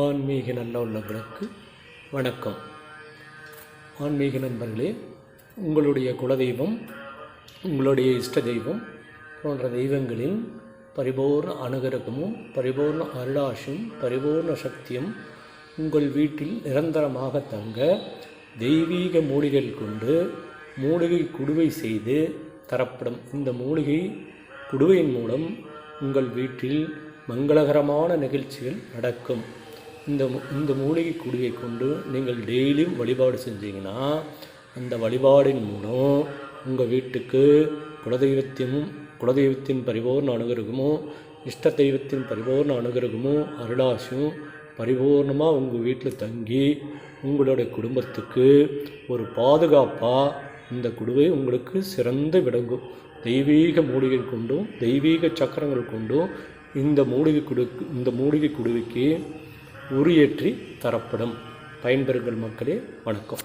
ஆன்மீக நல்ல உள்ளங்களுக்கு வணக்கம். ஆன்மீக நண்பர்களே உங்களுடைய குலதெய்வம் உங்களுடைய இஷ்ட தெய்வம் போன்ற தெய்வங்களின் பரிபூர்ண அனுகிரகமும் பரிபூர்ண அருளாசும் பரிபூர்ண சக்தியும் உங்கள் வீட்டில் நிரந்தரமாக தங்க தெய்வீக மூலிகைகள் கொண்டு மூலிகை குடுவை செய்து தரப்படும். இந்த மூலிகை குடுவையின் மூலம் உங்கள் வீட்டில் மங்களகரமான நிகழ்ச்சிகள் நடக்கும். இந்த மு- இந்த மூலிகை குடியை கொண்டு நீங்கள் டெய்லியும் வழிபாடு செஞ்சீங்கன்னா அந்த வழிபாடின் மூலம் உங்கள் வீட்டுக்கு குலதெய்வத்தின் குலதெய்வத்தின் பரிபூர்ண அனுகிரகமும் இஷ்ட தெய்வத்தின் பரிபூர்ண அனுகிரகமும் அருளாசியும் பரிபூர்ணமாக உங்கள் வீட்டில் தங்கி உங்களுடைய குடும்பத்துக்கு ஒரு பாதுகாப்பாக இந்த குடுவை உங்களுக்கு சிறந்து விளங்கும். தெய்வீக மூலிகை கொண்டும் தெய்வீக சக்கரங்கள் கொண்டும் இந்த மூலிகை குடு இந்த மூலிகை குடுவைக்கு உரியேற்றி தரப்படும். பயன்பெறுங்கள் மக்களே வணக்கம்.